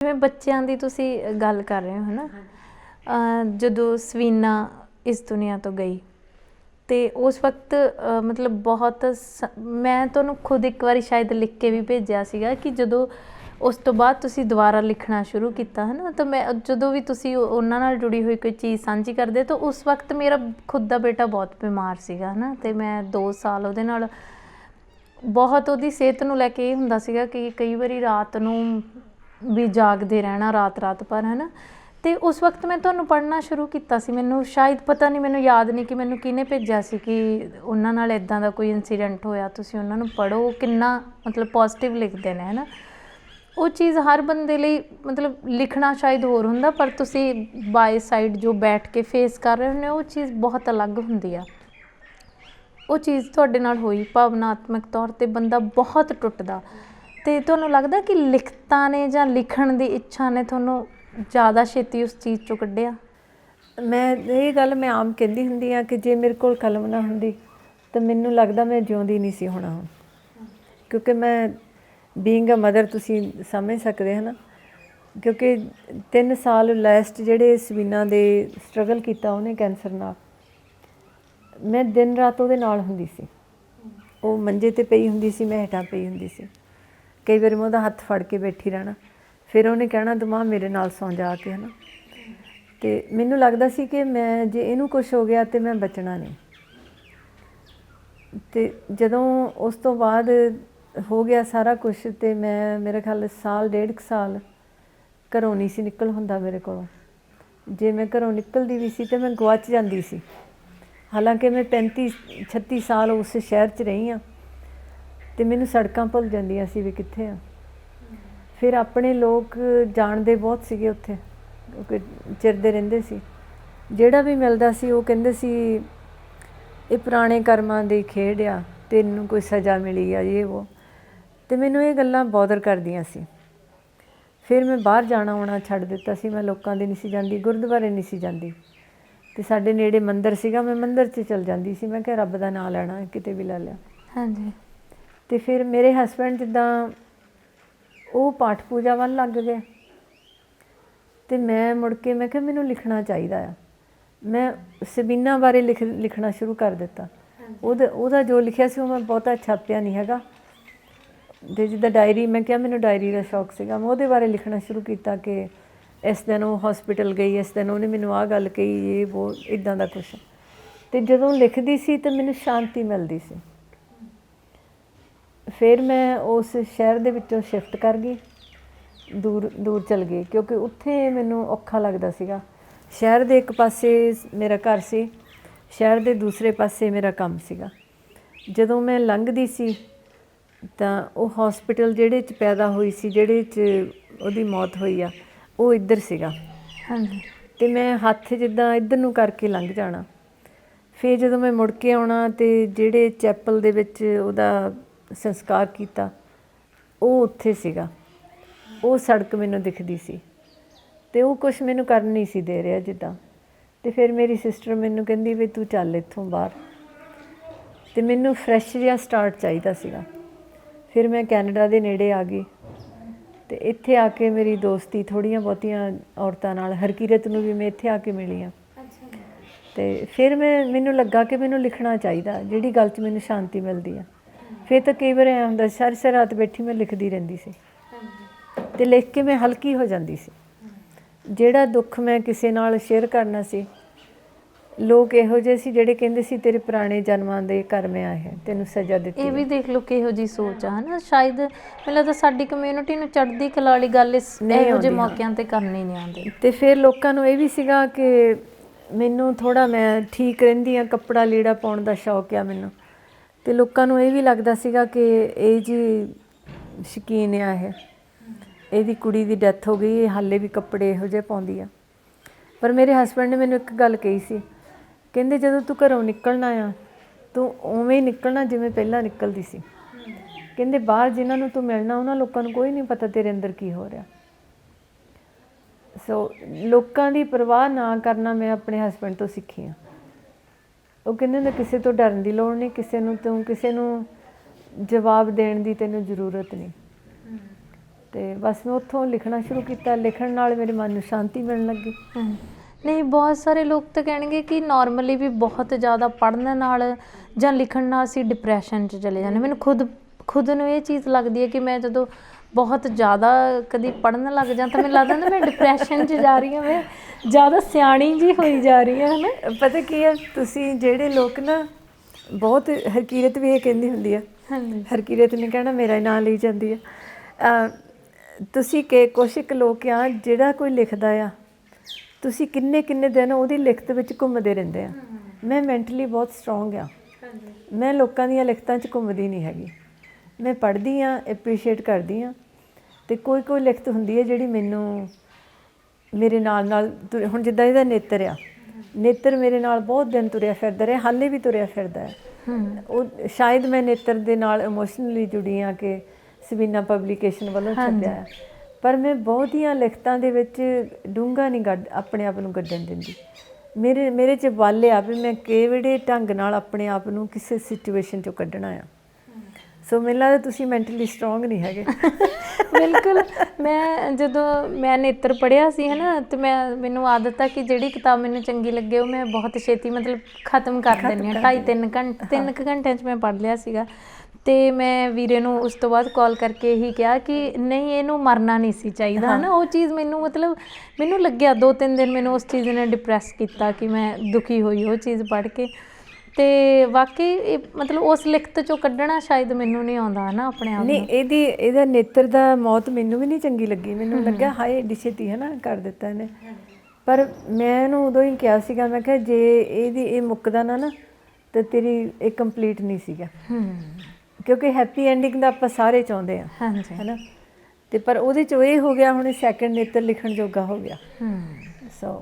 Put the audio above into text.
ਜਿਵੇਂ ਬੱਚਿਆਂ ਦੀ ਤੁਸੀਂ ਗੱਲ ਕਰ ਰਹੇ ਹੋ, ਹਨਾ? ਅਹ ਜਦੋਂ ਸਵੀਨਾ ਇਸ ਦੁਨੀਆ ਤੋਂ ਗਈ, ਤੇ ਉਸ ਵਕਤ ਮਤਲਬ ਬਹੁਤ ਸ- ਮੈਂ ਤੁਹਾਨੂੰ ਖੁਦ ਇੱਕ ਵਾਰੀ ਸ਼ਾਇਦ ਲਿਖ ਕੇ ਵੀ ਭੇਜਿਆ ਸੀਗਾ ਕਿ ਜਦੋਂ ਉਸ ਤੋਂ ਬਾਅਦ ਤੁਸੀਂ ਦੁਬਾਰਾ ਲਿਖਣਾ ਸ਼ੁਰੂ ਕੀਤਾ, ਹਨਾ? ਤਾਂ ਮੈਂ ਜਦੋਂ ਵੀ ਤੁਸੀਂ ਉਹਨਾਂ ਨਾਲ ਜੁੜੀ ਹੋਈ ਕੋਈ ਚੀਜ਼ ਸਾਂਝੀ ਕਰਦੇ, ਤਾਂ ਉਸ ਵਕਤ ਮੇਰਾ ਖੁਦ ਦਾ ਬੇਟਾ ਬਹੁਤ ਬਿਮਾਰ ਸੀਗਾ, ਹਨਾ? ਤੇ ਮੈਂ 2 ਸਾਲ ਉਹਦੇ ਨਾਲ ਬਹੁਤ ਉਹਦੀ ਸਿਹਤ ਨੂੰ ਲੈ ਕੇ ਇਹ ਹੁੰਦਾ ਸੀਗਾ ਕਿ ਕਈ ਵਾਰੀ ਰਾਤ ਨੂੰ ਵੀ ਜਾਗਦੇ ਰਹਿਣਾ ਰਾਤ ਰਾਤ ਭਰ ਹਨਾ? ਤੇ ਉਸ ਵਕਤ ਮੈਂ ਤੁਹਾਨੂੰ ਪੜ੍ਹਨਾ ਸ਼ੁਰੂ ਕੀਤਾ ਸੀ। ਮੈਨੂੰ ਸ਼ਾਇਦ ਪਤਾ ਨਹੀਂ, ਮੈਨੂੰ ਯਾਦ ਨਹੀਂ ਕਿ ਮੈਨੂੰ ਕਿਹਨੇ ਭੇਜਿਆ ਸੀ ਕਿ ਉਹਨਾਂ ਨਾਲ ਇਦਾਂ ਦਾ ਕੋਈ ਇਨਸੀਡੈਂਟ ਹੋਇਆ। ਤੁਸੀਂ ਉਹਨਾਂ ਨੂੰ ਪੜ੍ਹੋ ਕਿੰਨਾ ਮਤਲਬ ਪੋਜ਼ਿਟਿਵ ਲਿਖਦੇ ਨੇ, ਹਨਾ? ਉਹ ਚੀਜ਼ ਹਰ ਬੰਦੇ ਲਈ ਮਤਲਬ ਲਿਖਣਾ ਸ਼ਾਇਦ ਹੋਰ ਹੁੰਦਾ, ਪਰ ਤੁਸੀਂ ਬਾਈ ਸਾਈਡ ਜੋ ਬੈਠ ਕੇ ਫੇਸ ਕਰ ਰਹੇ ਹੁੰਦੇ ਹੋ, ਉਹ ਚੀਜ਼ ਬਹੁਤ ਅਲੱਗ ਹੁੰਦੀ ਆ। ਉਹ ਚੀਜ਼ ਤੁਹਾਡੇ ਨਾਲ ਹੋਈ ਭਾਵਨਾਤਮਕ ਤੌਰ ਤੇ ਬੰਦਾ ਬਹੁਤ ਟੁੱਟਦਾ। ਤੇ ਤੁਹਾਨੂੰ ਲੱਗਦਾ ਕਿ ਲਿਖਤਾਂ ਨੇ ਜਾਂ ਲਿਖਣ ਦੀ ਇੱਛਾ ਨੇ ਤੁਹਾਨੂੰ ਜ਼ਿਆਦਾ ਛੇਤੀ ਉਸ ਚੀਜ਼ ਚੋਂ ਕੱਢਿਆ? ਮੈਂ ਇਹ ਗੱਲ ਮੈਂ ਆਮ ਕਹਿੰਦੀ ਹੁੰਦੀ ਆ ਕਿ ਜੇ ਮੇਰੇ ਕੋਲ ਕਲਮ ਨਾ ਹੁੰਦੀ, ਤਾਂ ਮੈਨੂੰ ਲੱਗਦਾ ਮੈਂ ਜਿਉਂਦੀ ਨਹੀਂ ਸੀ ਹੋਣਾ ਹੁਣ ਕਿਉਂਕਿ ਮੈਂ ਬੀਇੰਗ ਅ ਮਦਰ ਤੁਸੀਂ ਸਮਝ ਸਕਦੇ ਹੋ ਨਾ? ਕਿਉਂਕਿ 3 ਸਾਲ ਲਾਸਟ ਜਿਹੜੇ ਸਵੀਨਾ ਦੇ ਸਟਰਗਲ ਕੀਤਾ ਉਹਨੇ ਕੈਂਸਰ ਨਾਲ, ਮੈਂ ਦਿਨ ਰਾਤ ਉਹਦੇ ਨਾਲ ਹੁੰਦੀ ਸੀ। ਉਹ ਮੰਜੇ ਤੇ ਪਈ ਹੁੰਦੀ ਸੀ, ਮੈਂ ਹੇਠਾਂ ਪਈ ਹੁੰਦੀ ਸੀ। ਕਈ ਵਾਰ ਮੈਂ ਉਹਦਾ ਹੱਥ ਫੜ ਕੇ ਬੈਠੀ ਰਹਿਣਾ। ਫਿਰ ਉਹਨੇ ਕਹਿਣਾ, ਤੂੰ ਮਾਂ ਮੇਰੇ ਨਾਲ ਸੌਂ ਜਾ ਕੇ, ਹਨਾ। ਤੇ ਮੈਨੂੰ ਲੱਗਦਾ ਸੀ ਕਿ ਮੈਂ, ਜੇ ਇਹਨੂੰ ਕੁਝ ਹੋ ਗਿਆ ਤੇ ਮੈਂ ਬਚਣਾ ਨਹੀਂ। ਤੇ ਜਦੋਂ ਉਸ ਤੋਂ ਬਾਅਦ ਹੋ ਗਿਆ ਸਾਰਾ ਕੁਝ ਤੇ ਮੈਂ, ਮੇਰੇ ਖਿਆਲ ਸਾਲ, ਡੇਢ ਕੁ ਸਾਲ ਘਰੋਂ ਨਹੀਂ ਸੀ ਨਿਕਲ ਹੁੰਦਾ ਮੇਰੇ ਕੋਲੋਂ। ਜੇ ਮੈਂ ਘਰੋਂ ਨਿਕਲਦੀ ਵੀ ਸੀ ਤੇ ਮੈਂ ਗਵਾਚ ਜਾਂਦੀ ਸੀ। ਹਾਲਾਂਕਿ ਮੈਂ 35 36 ਸਾਲ ਉਸ ਸ਼ਹਿਰ 'ਚ ਰਹੀ ਆ ਤੇ ਮੈਨੂੰ ਸੜਕਾਂ ਭੁੱਲ ਜਾਂਦੀਆਂ ਸੀ ਵੀ ਕਿੱਥੇ ਆ। ਫਿਰ ਆਪਣੇ ਲੋਕ ਜਾਣਦੇ ਬਹੁਤ ਸੀਗੇ ਉੱਥੇ ਚਿਰਦੇ ਰਹਿੰਦੇ ਸੀ। ਜਿਹੜਾ ਵੀ ਮਿਲਦਾ ਸੀ, ਉਹ ਕਹਿੰਦੇ ਸੀ, ਇਹ ਪੁਰਾਣੇ ਕਰਮਾਂ ਦੀ ਖੇਡ ਆ, ਤੈਨੂੰ ਕੋਈ ਸਜ਼ਾ ਮਿਲੀ ਆ, ਇਹ ਉਹ। ਤੇ ਮੈਨੂੰ ਇਹ ਗੱਲਾਂ ਬੌਦਰ ਕਰਦੀਆਂ ਸੀ। ਫਿਰ ਮੈਂ ਬਾਹਰ ਜਾਣਾ ਆਉਣਾ ਛੱਡ ਦਿੱਤਾ ਸੀ, ਮੈਂ ਲੋਕਾਂ ਦੇ ਨਹੀਂ ਸੀ ਜਾਂਦੀ, ਗੁਰਦੁਆਰੇ ਨਹੀਂ ਸੀ ਜਾਂਦੀ। ਤੇ ਸਾਡੇ ਨੇੜੇ ਮੰਦਿਰ ਸੀਗਾ, ਮੈਂ ਮੰਦਿਰ 'ਚ ਚਲ ਜਾਂਦੀ ਸੀ, ਮੈਂ ਕਿਹਾ, ਰੱਬ ਦਾ ਨਾਮ ਲੈਣਾ, ਕਿਤੇ ਵੀ ਲੈ ਲਿਆ। ਹਾਂਜੀ। ਤੇ ਫਿਰ ਮੇਰੇ ਹਸਬੰਡ ਜਿੱਦਾਂ ਉਹ ਪਾਠ ਪੂਜਾ ਵੱਲ ਲੱਗ ਗਏ। ਤੇ ਮੈਂ ਮੁੜ ਕੇ ਮੈਂ ਕਿਹਾ ਮੈਨੂੰ ਲਿਖਣਾ ਚਾਹੀਦਾ ਆ। ਮੈਂ ਸਬੀਨਾ ਬਾਰੇ ਲਿਖ ਲਿਖਣਾ ਸ਼ੁਰੂ ਕਰ ਦਿੱਤਾ। ਉਹਦਾ ਉਹਦਾ ਜੋ ਲਿਖਿਆ ਸੀ ਉਹ ਮੈਂ ਬਹੁਤਾ ਛਾਪਿਆ ਨਹੀਂ ਹੈਗਾ। ਤੇ ਜਿੱਦਾਂ ਡਾਇਰੀ ਮੈਂ ਕਿਹਾ ਮੈਨੂੰ ਡਾਇਰੀ ਦਾ ਸ਼ੌਕ ਸੀਗਾ। ਮੈਂ ਉਹਦੇ ਬਾਰੇ ਲਿਖਣਾ ਸ਼ੁਰੂ ਕੀਤਾ ਕਿ ਇਸ ਦਿਨ ਉਹ ਹਸਪੀਟਲ ਗਈ ਇਸ ਦਿਨ ਉਹਨੇ ਮੈਨੂੰ ਆਹ ਗੱਲ ਕਹੀ ਇਹ ਉਹ ਇਦਾਂ ਦਾ ਕੁਝ ਤੇ ਜਦੋਂ ਲਿਖਦੀ ਸੀ ਤਾਂ ਮੈਨੂੰ ਸ਼ਾਂਤੀ ਮਿਲਦੀ ਸੀ। ਫਿਰ ਮੈਂ ਉਸ ਸ਼ਹਿਰ ਦੇ ਵਿੱਚੋਂ ਸ਼ਿਫਟ ਕਰ ਗਈ ਦੂਰ ਦੂਰ ਚਲ ਗਈ ਕਿਉਂਕਿ ਉੱਥੇ ਮੈਨੂੰ ਔਖਾ ਲੱਗਦਾ ਸੀਗਾ। ਸ਼ਹਿਰ ਦੇ ਇੱਕ ਪਾਸੇ ਮੇਰਾ ਘਰ ਸੀ ਸ਼ਹਿਰ ਦੇ ਦੂਸਰੇ ਪਾਸੇ ਮੇਰਾ ਕੰਮ ਸੀਗਾ। ਜਦੋਂ ਮੈਂ ਲੰਘਦੀ ਸੀ ਤਾਂ ਉਹ ਹਸਪੀਟਲ ਜਿਹੜੇ ਚ ਪੈਦਾ ਹੋਈ ਸੀ ਜਿਹੜੇ ਚ ਉਹਦੀ ਮੌਤ ਹੋਈ ਆ ਉਹ ਇੱਧਰ ਸੀਗਾ। ਹਾਂਜੀ। ਤੇ ਮੈਂ ਹੱਥ ਜਿੱਦਾਂ ਇੱਧਰ ਨੂੰ ਕਰਕੇ ਲੰਘ ਜਾਣਾ। ਫਿਰ ਜਦੋਂ ਮੈਂ ਮੁੜ ਕੇ ਆਉਣਾ ਤੇ ਜਿਹੜੇ ਚੈਪਲ ਦੇ ਵਿੱਚ ਉਹਦਾ ਸੰਸਕਾਰ ਕੀਤਾ ਉਹ ਉੱਥੇ ਸੀਗਾ। ਉਹ ਸੜਕ ਮੈਨੂੰ ਦਿਖਦੀ ਸੀ ਤੇ ਉਹ ਕੁਝ ਮੈਨੂੰ ਕਰਨ ਨਹੀਂ ਸੀ ਦੇ ਰਿਹਾ ਜਿੱਦਾਂ। ਤੇ ਫਿਰ ਮੇਰੀ ਸਿਸਟਰ ਮੈਨੂੰ ਕਹਿੰਦੀ ਵੀ ਤੂੰ ਚੱਲ ਇੱਥੋਂ ਬਾਹਰ। ਤੇ ਮੈਨੂੰ ਫਰੈਸ਼ ਜਿਹਾ ਸਟਾਰਟ ਚਾਹੀਦਾ ਸੀਗਾ। ਫਿਰ ਮੈਂ ਕੈਨੇਡਾ ਦੇ ਨੇੜੇ ਆ ਗਈ ਤੇ ਇੱਥੇ ਆ ਕੇ ਮੇਰੀ ਦੋਸਤੀ ਥੋੜੀਆਂ ਬਹੁਤੀਆਂ ਔਰਤਾਂ ਨਾਲ ਹਰਕੀਰਤ ਨੂੰ ਵੀ ਮੈਂ ਇੱਥੇ ਆ ਕੇ ਮਿਲੀ ਆ ਤੇ ਫਿਰ ਮੈਂ ਮੈਨੂੰ ਲੱਗਾ ਕਿ ਮੈਨੂੰ ਲਿਖਣਾ ਚਾਹੀਦਾ ਜਿਹੜੀ ਗੱਲ 'ਚ ਮੈਨੂੰ ਸ਼ਾਂਤੀ ਮਿਲਦੀ ਆ। ਫਿਰ ਤਾਂ ਕਈ ਵਾਰ ਐਂ ਹੁੰਦਾ ਸੀ, ਸਾਰੀ ਸਾਰੀ ਰਾਤ ਬੈਠੀ ਮੈਂ ਲਿਖਦੀ ਰਹਿੰਦੀ ਸੀ। ਤੇ ਲਿਖ ਕੇ ਮੈਂ ਹਲਕੀ ਹੋ ਜਾਂਦੀ ਸੀ। ਜਿਹੜਾ ਦੁੱਖ ਮੈਂ ਕਿਸੇ ਨਾਲ ਸ਼ੇਅਰ ਕਰਨਾ ਸੀ ਲੋਕ ਇਹੋ ਜਿਹੇ ਸੀ ਜਿਹੜੇ ਕਹਿੰਦੇ ਸੀ ਤੇਰੇ ਪੁਰਾਣੇ ਜਨਮਾਂ ਦੇ ਕਰਮ ਆਏ ਹੈ ਤੈਨੂੰ ਸਜ਼ਾ ਦਿੱਤੀ ਇਹ ਵੀ ਦੇਖ ਲਓ ਕਿਹੋ ਜੀ ਸੋਚ ਆ ਹਨਾ? ਸ਼ਾਇਦ ਮੈਨੂੰ ਲੱਗਦਾ ਸਾਡੀ ਕਮਿਊਨਿਟੀ ਨੂੰ ਚੜ੍ਹਦੀ ਕਲਾ ਵਾਲੀ ਗੱਲ ਇਸ ਇਹੋ ਜਿਹੇ। ਮੌਕਿਆਂ ਤੇ ਕਰਨੀ ਨਹੀਂ ਆਉਂਦੀ। ਤੇ ਫਿਰ ਲੋਕਾਂ ਨੂੰ ਇਹ ਵੀ ਸੀਗਾ ਕਿ ਮੈਨੂੰ ਥੋੜਾ ਮੈਂ ਠੀਕ ਰਹਿੰਦੀ ਆ ਕੱਪੜਾ ਲੀੜਾ ਪਾਉਣ ਦਾ ਸ਼ੌਕ ਆ ਮੈਨੂੰ। ਤੇ ਲੋਕਾਂ ਨੂੰ ਇਹ ਵੀ ਲੱਗਦਾ ਸੀਗਾ ਕਿ ਇਹ ਜੀ ਸ਼ਕੀਨ ਆ ਇਹ। ਇਹਦੀ ਕੁੜੀ ਦੀ ਡੈਥ ਹੋ ਗਈ, ਇਹ ਹਾਲੇ ਵੀ ਕੱਪੜੇ ਇਹੋ ਜਿਹੇ ਪਾਉਂਦੀ ਆ। ਪਰ ਮੇਰੇ ਹਸਬੰਡ ਨੇ ਮੈਨੂੰ ਇੱਕ ਗੱਲ ਕਹੀ ਸੀ, ਕਹਿੰਦੇ ਜਦੋਂ ਤੂੰ ਘਰੋਂ ਨਿਕਲਣਾ ਆ, ਤੂੰ ਉਵੇਂ ਹੀ ਨਿਕਲਣਾ ਜਿਵੇਂ ਪਹਿਲਾਂ ਨਿਕਲਦੀ ਸੀ। ਕਹਿੰਦੇ ਬਾਹਰ ਜਿਨ੍ਹਾਂ ਨੂੰ ਤੂੰ ਮਿਲਣਾ, ਉਹਨਾਂ ਲੋਕਾਂ ਨੂੰ ਕੋਈ ਨਹੀਂ ਪਤਾ ਤੇਰੇ ਅੰਦਰ ਕੀ ਹੋ ਰਿਹਾ। ਸੋ ਲੋਕਾਂ ਦੀ ਪਰਵਾਹ ਨਾ ਕਰਨਾ ਮੈਂ ਆਪਣੇ ਹਸਬੰਡ ਤੋਂ ਸਿੱਖੀ ਆ। ਉਹ ਕਹਿੰਦੇ ਨੇ ਕਿਸੇ ਤੋਂ ਡਰਨ ਦੀ ਲੋੜ ਨਹੀਂ, ਕਿਸੇ ਨੂੰ ਤੂੰ ਕਿਸੇ ਨੂੰ ਜਵਾਬ ਦੇਣ ਦੀ ਤੈਨੂੰ ਜ਼ਰੂਰਤ ਨਹੀਂ। ਤੇ ਬਸ ਮੈਂ ਉੱਥੋਂ ਲਿਖਣਾ ਸ਼ੁਰੂ ਕੀਤਾ, ਲਿਖਣ ਨਾਲ ਮੇਰੇ ਮਨ ਨੂੰ ਸ਼ਾਂਤੀ ਮਿਲਣ ਲੱਗੀ। ਨਹੀਂ, ਬਹੁਤ ਸਾਰੇ ਲੋਕ ਤਾਂ ਕਹਿਣਗੇ ਕਿ ਨਾਰਮਲੀ ਵੀ ਬਹੁਤ ਜ਼ਿਆਦਾ ਪੜ੍ਹਨ ਨਾਲ ਜਾਂ ਲਿਖਣ ਨਾਲ ਅਸੀਂ ਡਿਪਰੈਸ਼ਨ 'ਚ ਚਲੇ ਜਾਂਦੇ ਮੈਨੂੰ ਖੁਦ ਖੁਦ ਨੂੰ ਇਹ ਚੀਜ਼ ਲੱਗਦੀ ਹੈ ਕਿ ਮੈਂ ਜਦੋਂ ਬਹੁਤ ਜ਼ਿਆਦਾ ਕਦੀ ਪੜ੍ਹਨ ਲੱਗ ਜਾਂ ਤਾਂ ਮੈਨੂੰ ਲੱਗਦਾ ਨਾ ਮੈਂ ਡਿਪਰੈਸ਼ਨ 'ਚ ਜਾ ਰਹੀ ਹਾਂ ਮੈਂ ਜ਼ਿਆਦਾ ਸਿਆਣੀ ਜੀ ਹੋਈ ਜਾ ਰਹੀ ਹਾਂ ਹਨਾ? ਪਤਾ ਕੀ ਹੈ ਤੁਸੀਂ ਜਿਹੜੇ ਲੋਕ ਨਾ ਬਹੁਤ ਹਰਕੀਰਤ ਵੀ ਇਹ ਕਹਿੰਦੀ ਹੁੰਦੀ ਆ। ਹਾਂਜੀ। ਹਰਕੀਰਤ ਨੇ ਕਹਿਣਾ ਮੇਰਾ ਹੀ ਨਾਂ ਲਈ ਜਾਂਦੀ ਆ। ਤੁਸੀਂ ਕਿ ਕੁਛ ਕੁ ਲੋਕ ਆ ਜਿਹੜਾ ਕੋਈ ਲਿਖਦਾ ਆ ਤੁਸੀਂ ਕਿੰਨੇ ਕਿੰਨੇ ਦਿਨ ਉਹਦੀ ਲਿਖਤ ਵਿੱਚ ਘੁੰਮਦੇ ਰਹਿੰਦੇ ਆ। ਮੈਂ ਮੈਂਟਲੀ ਬਹੁਤ ਸਟਰੋਂਗ ਆ। ਮੈਂ ਲੋਕਾਂ ਦੀਆਂ ਲਿਖਤਾਂ 'ਚ ਘੁੰਮਦੀ ਨਹੀਂ ਹੈਗੀ। ਮੈਂ ਪੜ੍ਹਦੀ ਆ ਐਪਰੀਸ਼ੀਏਟ ਕਰਦੀ ਆ ਤੇ ਕੋਈ ਕੋਈ ਲਿਖਤ ਹੁੰਦੀ ਹੈ ਜਿਹੜੀ ਮੈਨੂੰ ਮੇਰੇ ਨਾਲ ਨਾਲ ਹੁਣ ਜਿੱਦਾਂ ਇਹਦਾ ਨੇਤਰ ਆ ਨੇਤਰ ਮੇਰੇ ਨਾਲ ਬਹੁਤ ਦਿਨ ਤੁਰਿਆ ਫਿਰਦਾ ਰਿਹਾ ਹਾਲੇ ਵੀ ਤੁਰਿਆ ਫਿਰਦਾ ਹੈ। ਉਹ ਸ਼ਾਇਦ ਮੈਂ ਨੇਤਰ ਦੇ ਨਾਲ ਇਮੋਸ਼ਨਲੀ ਜੁੜੀ ਆ ਕਿ ਸਵੀਨਾ ਪਬਲੀਕੇਸ਼ਨ ਵੱਲੋਂ ਛਪਿਆ ਹੈ। ਪਰ ਮੈਂ ਬਹੁਤੀਆਂ ਲਿਖਤਾਂ ਦੇ ਵਿੱਚ ਡੂੰਘਾ ਨਹੀਂ ਗੱਡ ਆਪਣੇ ਆਪ ਨੂੰ ਗੱਡਣ ਦਿੰਦੀ। ਮੇਰੇ ਮੇਰੇ ਚ ਵੱਲ ਆ ਵੀ ਮੈਂ ਕਿਹੜੇ ਢੰਗ ਨਾਲ ਆਪਣੇ ਆਪ ਨੂੰ ਕਿਸੇ ਸਿਚੁਏਸ਼ਨ ਚੋਂ ਕੱਢਣਾ ਆ। ਸੋ ਮੈਨੂੰ ਲੱਗਦਾ ਤੁਸੀਂ ਮੈਂਟਲੀ ਸਟਰੋਂਗ ਨਹੀਂ ਹੈਗੇ। ਬਿਲਕੁਲ। ਮੈਂ ਜਦੋਂ ਮੈਂ ਨੇਤਰ ਪੜਿਆ ਸੀ ਹਨਾ ਤੇ ਮੈਂ ਮੈਨੂੰ ਆਦਤ ਆ ਕਿ ਜਿਹੜੀ ਕਿਤਾਬ ਮੈਨੂੰ ਚੰਗੀ ਲੱਗੇ ਉਹ ਮੈਂ ਬਹੁਤ ਛੇਤੀ ਮਤਲਬ ਖਤਮ ਕਰ ਦਿੰਦੀ ਹਾਂ। ਢਾਈ ਤਿੰਨ ਘੰਟੇ ਤਿੰਨ ਕੁ ਘੰਟਿਆਂ 'ਚ ਮੈਂ ਪੜ੍ਹ ਲਿਆ ਸੀਗਾ। ਤੇ ਮੈਂ ਵੀਰੇ ਨੂੰ ਉਸ ਤੋਂ ਬਾਅਦ ਕਾਲ ਕਰਕੇ ਇਹੀ ਕਿਹਾ ਕਿ ਨਹੀਂ ਇਹਨੂੰ ਮਰਨਾ ਨਹੀਂ ਸੀ ਚਾਹੀਦਾ ਹਨਾ। ਉਹ ਚੀਜ਼ ਮੈਨੂੰ ਮਤਲਬ ਮੈਨੂੰ ਲੱਗਿਆ ਦੋ ਤਿੰਨ ਦਿਨ ਮੈਨੂੰ ਉਸ ਚੀਜ਼ ਨੇ ਡਿਪਰੈਸ ਕੀਤਾ ਕਿ ਮੈਂ ਦੁਖੀ ਹੋਈ ਉਹ ਚੀਜ਼ ਪੜ੍ਹ ਕੇ। ਤੇ ਵਾਕਈ ਇਹ ਮਤਲਬ ਉਸ ਲਿਖਤ ਚੋਂ ਕੱਢਣਾ ਸ਼ਾਇਦ ਮੈਨੂੰ ਨਹੀਂ ਆਉਂਦਾ ਹਨਾ ਆਪਣੇ ਆਪ ਨਹੀਂ ਇਹਦੀ ਇਹਦਾ ਨੇਤਰ ਦਾ ਮੌਤ ਮੈਨੂੰ ਵੀ ਨਹੀਂ ਚੰਗੀ ਲੱਗੀ। ਮੈਨੂੰ ਲੱਗਾ ਹਾਏ ਏਡੀ ਛੇਤੀ ਹੈ ਨਾ ਕਰ ਦਿੱਤਾ ਇਹਨੇ। ਪਰ ਮੈਂ ਇਹਨੂੰ ਉਦੋਂ ਹੀ ਕਿਹਾ ਸੀਗਾ ਮੈਂ ਕਿਹਾ ਜੇ ਇਹਦੀ ਇਹ ਮੁੱਕਦਾ ਨਾ ਨਾ ਤੇ ਤੇਰੀ ਇਹ ਕੰਪਲੀਟ ਨਹੀਂ ਸੀਗਾ। ਹੂੰ ਕਿਉਂਕਿ ਹੈਪੀ ਐਂਡਿੰਗ ਦਾ ਆਪਾਂ ਸਾਰੇ ਚਾਹੁੰਦੇ ਆ ਹਾਂਜੀ। ਹੈਨਾ। ਤੇ ਪਰ ਉਹਦੇ ਚ ਇਹ ਹੋ ਗਿਆ ਹੁਣ ਸੈਕੰਡ ਨੇਤਰ ਲਿਖਣ ਜੋਗਾ ਹੋ ਗਿਆ। ਹੂੰ ਸੋ